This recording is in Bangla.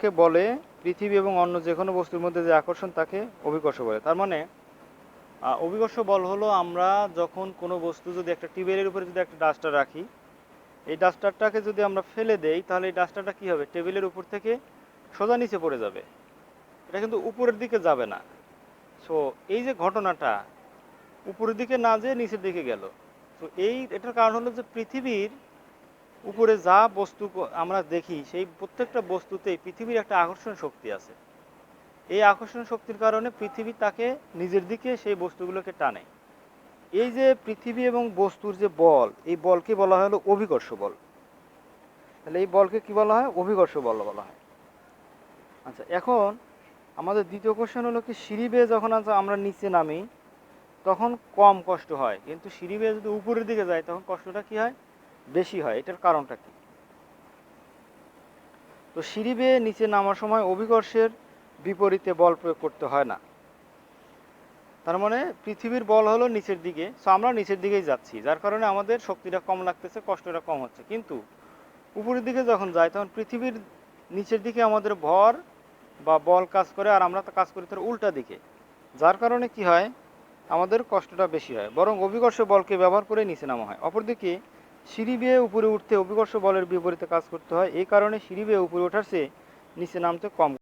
কে বলে, পৃথিবী এবং অন্য যে কোনো বস্তুর মধ্যে যে আকর্ষণ তাকে অভিকর্ষ বলে। তার মানে অভিকর্ষ বল হলো আমরা যখন কোনো বস্তু যদি একটা টেবিলের উপরে যদি একটা ডাস্টার রাখি, এই ডাস্টারটাকে যদি আমরা ফেলে দেই, তাহলে এই ডাস্টারটা কি হবে? টেবিলের উপর থেকে সোজা নিচে পড়ে যাবে। এটা কিন্তু উপরের দিকে যাবে না। সো, এই যে ঘটনাটা, উপরের দিকে না যেয়ে নিচের দিকে গেল। তো এই, এটার কারণ হলো যে পৃথিবীর উপরে যা বস্তু আমরা দেখি, সেই প্রত্যেকটা বস্তুতেই পৃথিবীর একটা আকর্ষণ শক্তি আছে। এই আকর্ষণ শক্তির কারণে পৃথিবী তাকে নিজের দিকে সেই বস্তুগুলোকে টানে। এই যে পৃথিবী এবং বস্তুর যে বল, এই বলকে বলা হলো অভিকর্ষ বল। তাহলে এই বলকে কি বলা হয়? অভিকর্ষ বল বলা হয়। আচ্ছা এখন আমাদের দ্বিতীয় কোশ্চেন হলো কি, সিঁড়ি বেয়ে যখন আমরা নিচে নামি, তখন কম কষ্ট হয়। কিন্তু সিঁড়ি বেয়ে যদি উপরের দিকে যায় তখন কষ্টটা কি হয়? বেশি হয়, এটার কারণটা কি? তো সিঁড়ি বেয়ে নিচে নামার সময় অভিকর্ষের বিপরীতে বল প্রয়োগ করতে হয় না। তার মানে পৃথিবীর বল হলো নিচের দিকে সো আমরা নিচের দিকেই যাচ্ছি, যার কারণে আমাদের শক্তিটা কম লাগতেছে, কষ্টটা কম হচ্ছে। কিন্তু উপরের দিকে যখন যাই, তখন পৃথিবীর নিচের দিকে আমাদের ভর বা বল কাজ করে, আর আমরা তো কাজ করি তার উল্টা দিকে। যার কারণে কি হয়? আমাদের কষ্টটা বেশি হয়, বরং অভিকর্ষ বলকে ব্যবহার করে নিচে নামা হয়। অপরদিকে সিঁড়ি বেয়ে উপরে উঠতে অভিকর্ষ বলের বিপরীতে কাজ করতে হয়। এই কারণে সিঁড়ি বেয়ে উপরে ওঠার চেয়ে নিচে নামতে কম।